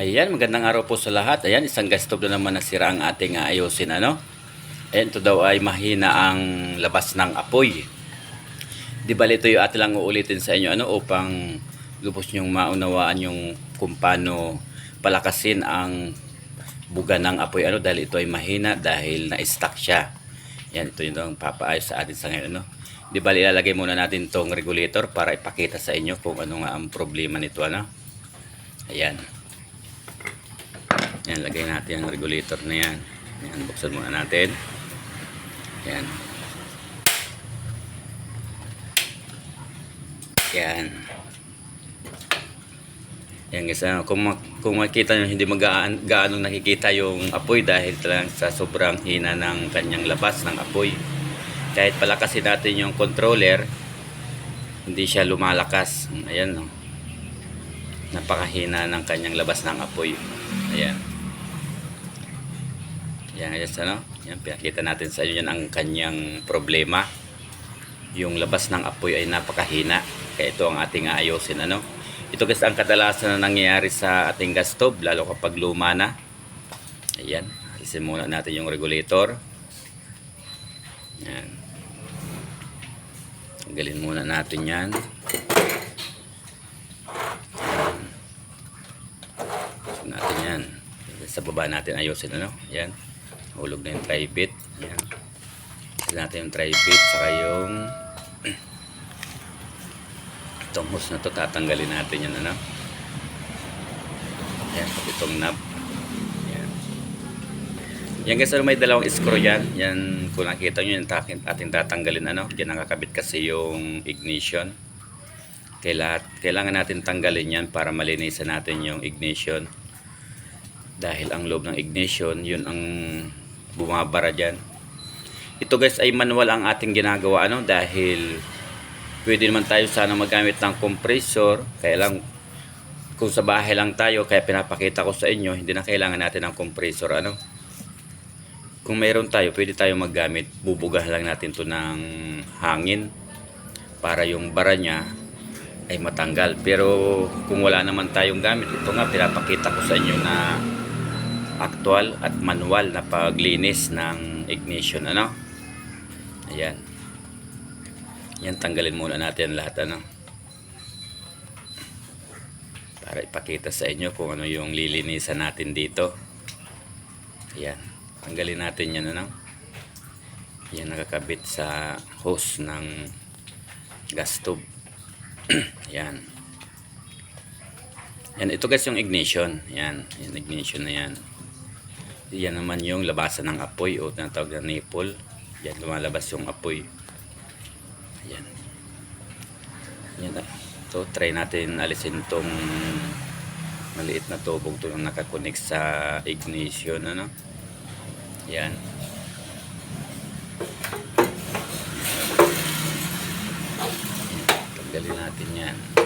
Ayan, magandang araw po sa lahat. Ayan, isang gas stove na naman nasira ang ating ah, ayusin, ano? Ayan, ito daw ay mahina ang labas ng apoy. Di ba ito yung atin lang uulitin sa inyo, ano? Upang lubos nyong maunawaan yung kung paano palakasin ang buga ng apoy, ano? Dahil ito ay mahina dahil na-stuck siya. Yan, ito yung papaayos sa atin sa ngayon, ano? Di ba ilalagay muna natin tong regulator para ipakita sa inyo kung ano nga ang problema nito, ano? Ayan. Yan, lagay natin ang regulator na yan. Yan, buksan muna natin. Yan. Yan. Yan guys, ano, kung, mak- kung makikita nyo, hindi magaan gaano nakikita yung apoy dahil talagang sa sobrang hina ng kanyang labas ng apoy. Kahit palakasin natin yung controller, hindi siya lumalakas. Ayan, no. Napakahina ng kanyang labas ng apoy. Ayan. Yan, guys, ano? Yan, pinakita natin sa inyo yan ang kanyang problema. Yung labas ng apoy ay napakahina. Kaya ito ang ating aayusin, ano? Ito guys ang kadalasan na nangyayari sa ating gas stove, lalo kapag luma na. Ayan, alisin muna natin yung regulator. Yan. Tanggalin muna natin yan. Ayusin natin yan. Sa baba natin ayusin, ano? Yan. Hulog na yung tri-bit. Yan. Ayusin natin yung tri-bit, saka yung itong hose na to tatanggalin natin yan ano? Yan itong knob. Yan yan guys ano may dalawang screw yan. Yan kung nakita nyo yung ating tatanggalin ano? Yan nakakabit kasi yung ignition. Kaila, kailangan natin tanggalin yan para malinisan natin yung ignition. Dahil ang loob ng ignition yun ang bumabara dyan. Ito guys ay manual ang ating ginagawa ano? Dahil pwede naman tayo sana magamit ng compressor. Kaya lang kung sa bahay lang tayo kaya pinapakita ko sa inyo hindi na kailangan natin ng compressor ano? Kung mayroon tayo pwede tayo maggamit. Bubugah lang natin to ng hangin para yung bara niya ay matanggal. Pero kung wala naman tayong gamit ito nga pinapakita ko sa inyo na actual at manual na paglinis ng ignition ano ayan yan, tanggalin muna natin lahat ano. Para ipakita sa inyo kung ano yung lilinisan natin dito. Yan, tanggalin natin yan ano. Yan nakakabit sa hose ng gas tube. yan. Yan, ito guys yung ignition. Yan, yung ignition na yan. Yan naman yung labasan ng apoy o tinatawag na nipple. Yan, lumalabas yung apoy. Ayan. Yan na. So, try natin alisin tong maliit na tubog to na nakakonect sa ignition. Ano? Yan. Tanggalin natin yan.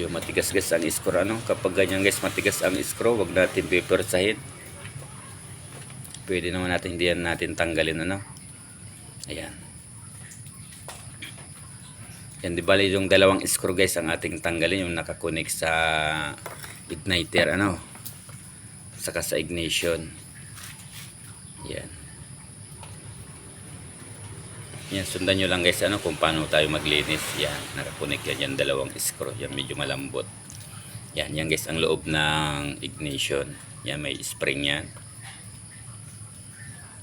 Medyo matigas guys ang screw. Ano? Kapag ganyan guys matigas ang screw, wag natin pipersahin. Pwede naman natin hindi yan natin tanggalin. Ano? Ayan. Yan, di bali yung dalawang screw guys ang ating tanggalin yung nakakonek sa igniter ano saka sa ignition yan yan sundan nyo lang guys ano kung paano tayo maglinis yan nakakonek yan yung dalawang screw yan medyo malambot yan yan guys ang loob ng ignition yan may spring yan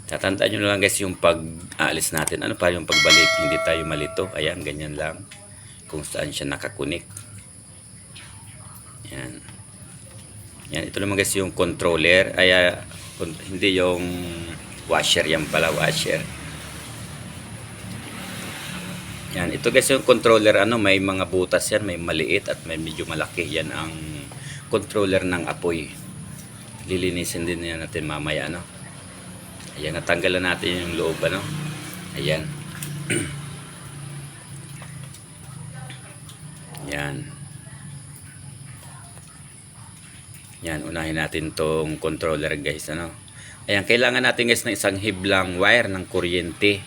Tatandaan nyo lang guys yung pag-aalis natin. Ano pa yung pagbalik, hindi tayo malito. Ayan, ganyan lang. Kung saan siya nakakunik. Yan. Yan, ito naman guys yung controller. Ay, ah, hindi yung washer. Yan pala, washer. Yan, ito guys yung controller. Ano, may mga butas yan. May maliit at may medyo malaki. Yan ang controller ng apoy. Lilinisin din yan natin mamaya, ano. Ayan, natanggalan natin yung loob, ano? Ayan. Yan. Yan, unahin natin tong controller, guys, ano? Ayan, kailangan natin, guys, ng isang hiblang wire ng kuryente.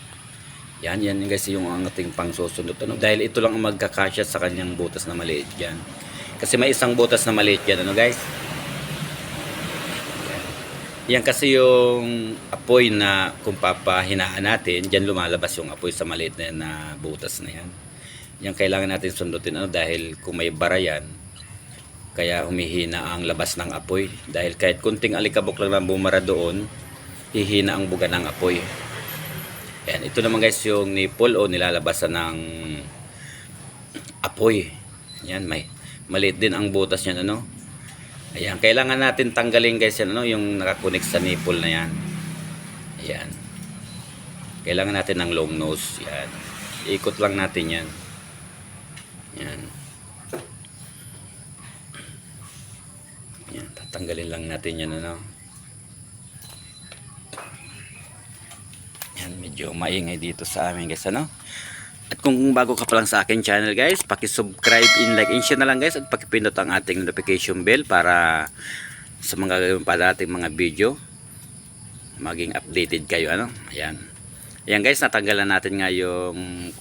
Yan, yan, guys, yung ang ating pangsusunod, ano? Dahil ito lang ang magkakasya sa kanyang butas na maliit yan. Kasi may isang butas na maliit yan, ano guys? Yan kasi yung apoy na kung papahinaan natin, dyan lumalabas yung apoy sa maliit na, na butas na yan. Yan kailangan natin sundutin ano dahil kung may bara yan, kaya humihina ang labas ng apoy. Dahil kahit kunting alikabok lang na bumara doon, hihina ang buga ng apoy. Yan, ito naman guys yung nipple o nilalabasan ng apoy. Yan, may maliit din ang butas niyan ano. Ayan, kailangan natin tanggalin guys yan, ano, yung nakakunik sa nipple na yan. Ayan. Kailangan natin ng long nose. Yan. Ikot lang natin yan. Yan. Yan, tatanggalin lang natin yan, ano. Yan, medyo maingay dito sa amin guys, ano. At kung bago ka pa lang sa akin channel guys, paki-subscribe in like and share na lang guys at paki-pindot ang ating notification bell para sa mga gagawin pa nating mga video maging updated kayo ano. Ayan. Ayan guys, natanggalan natin nga yung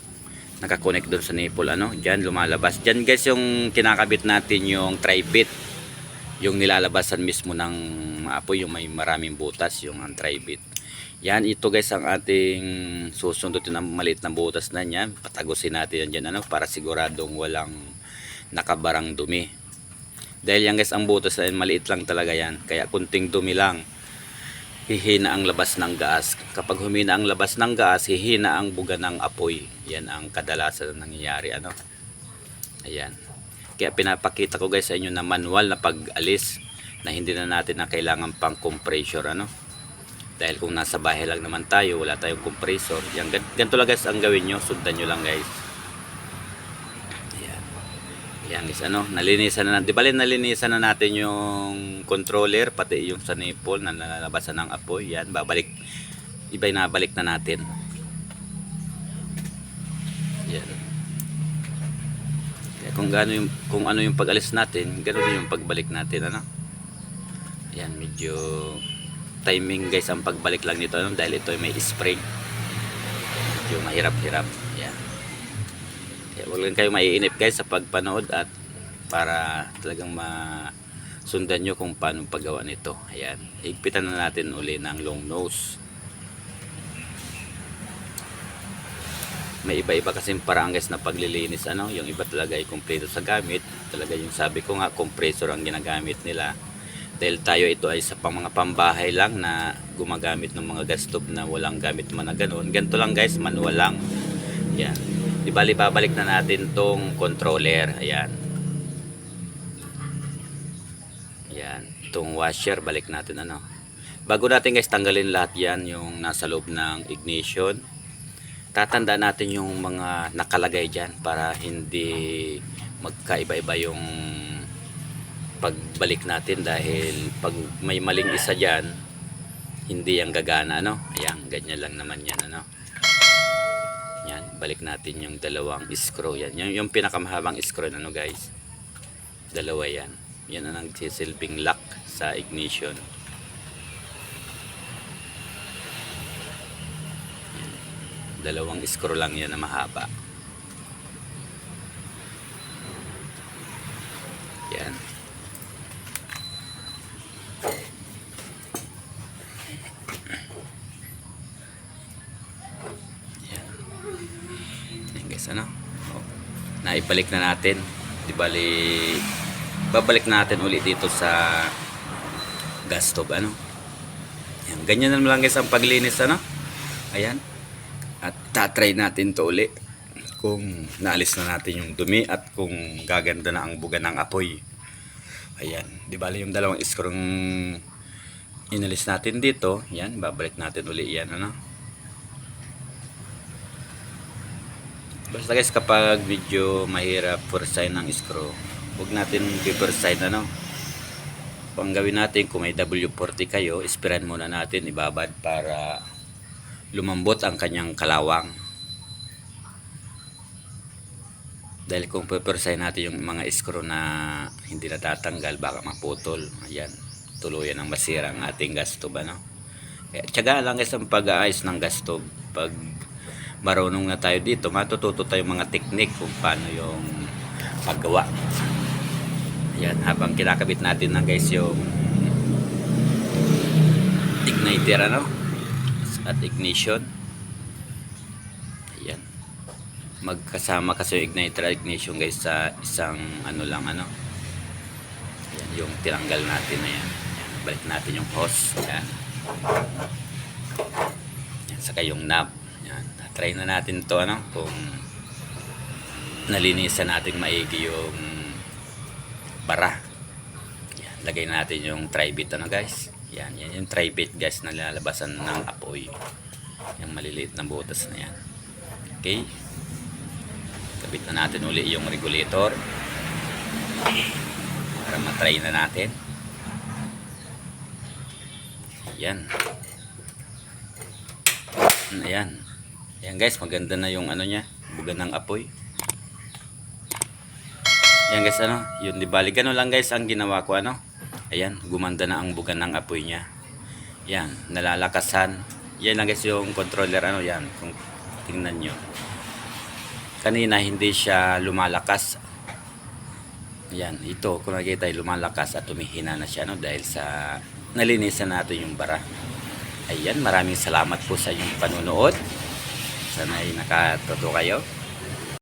nakakonect doon sa nipple ano. Diyan lumalabas. Diyan guys yung kinakabit natin yung tri-bit. Yung nilalabasan mismo ng apoy yung may maraming butas yung ang tri-bit. Yan, ito guys ang ating susundutin ng maliit na butas na yan. Patagusin natin yan dyan ano, para siguradong walang nakabarang dumi. Dahil yan guys, ang butas na yan, maliit lang talaga yan. Kaya kunting dumi lang, hihina ang labas ng gas. Kapag humina ang labas ng gas, hihina ang buga ng apoy. Yan ang kadalasan na nangyayari. Ano? Ayan. Kaya pinapakita ko guys sa inyo na manual na pag-alis na hindi na natin na kailangan pang compressor. Ano? Dahil kung nasa bahay lang naman tayo wala tayong compressor. Yan, gan- ganito lang guys ang gawin nyo. Sundan nyo lang guys. Yan. Yan guys ano nalinisan na di bali nalinisan na natin yung controller pati yung sa nipple na nalalabasan ng apoy. Yan babalik iba na balik na natin. Yan. Kaya kung gaano yung kung ano yung pag-alis natin ganoon yung pagbalik natin ano. Yan medyo timing guys ang pagbalik lang nito ano, dahil ito ay may spring. Medyo mahirap-hirap. Yan kaya huwag lang kayo maiinip guys sa pagpanood at para talagang masundan nyo kung paano paggawa nito. Ayan. Higpitan na natin uli ng long nose. May iba-iba kasi parang guys na paglilinis ano? Yung iba talaga ay kumpleto sa gamit. Talaga yung sabi ko nga compressor ang ginagamit nila dahil tayo ito ay sa pang mga pambahay lang na gumagamit ng mga gas stove na walang gamit man na ganun. Ganito lang guys, manual lang. Yan. Di bali babalik na natin tong controller. Ayan. Yan. Itong washer, balik natin ano. Bago natin guys tanggalin lahat yan, yung nasa loob ng ignition. Tatanda natin yung mga nakalagay dyan para hindi magkaiba-iba yung pagbalik natin dahil pag may maling isa dyan hindi yan gagana ano? Ayan ganyan lang naman yan ano? Yan balik natin yung dalawang screw yan. Yung, yung pinakamahabang screw ano guys? Dalawa yan. Yan ang nagsisilbing lock sa ignition. Dalawang screw lang yan na mahaba naibalik na natin. Di bali, babalik natin ulit dito sa gas stove, ano? Yan, ganyan na lang guys ang paglinis, ano? Ayan. At tatry natin to ulit kung naalis na natin yung dumi at kung gaganda na ang buga ng apoy. Ayan. Di bali yung dalawang screw inalis natin dito. Yan, babalik natin uli yan, ano? Basta guys kapag medyo mahirap forsign ng screw, huwag natin i-forsign ano. Kung ang gawin natin kung may W40 kayo, ispiran muna natin ibabad para lumambot ang kanyang kalawang. Dahil kung pe-forsign natin yung mga screw na hindi natatanggal baka maputol. Ayan, tuluyan ang masira ang ating gas tube ano. Kaya tiyaga lang guys ang pag-aayos ng gas tube pag marunong na tayo dito, matututo tayo mga teknik kung paano yung paggawa. Yan, habang kinakabit natin na guys yung igniter ano at ignition. Ayan. Magkasama kasi yung igniter at ignition guys sa isang ano lang ano. Ayan, yung tinanggal natin na yan. Ayan, balik natin yung hose. Ayan. Ayan, saka yung knob. Try na natin to ano kung nalinisan natin maigi yung bara. Yan, lagay natin yung tri-bit ano guys. Yan, yan yung tri-bit guys na lalabasan ng apoy. Yung maliliit na butas na yan. Okay. Kabit na natin uli yung regulator. Para matry na natin. Yan. Ayan. Ayan guys, maganda na yung ano niya, buga ng apoy. Yan guys, ano, yun di bali. Ganun lang guys ang ginawa ko, ano. Ayan, gumanda na ang buga ng apoy niya. Yan, nalalakasan. Yan lang guys yung controller, ano, yan. Kung tingnan nyo. Kanina hindi siya lumalakas. Yan, ito, kung nakikita ay lumalakas at tumihina na siya, no, dahil sa nalinisan natin yung bara. Ayan, maraming salamat po sa inyong panunood. Sana ay nakatuto kayo.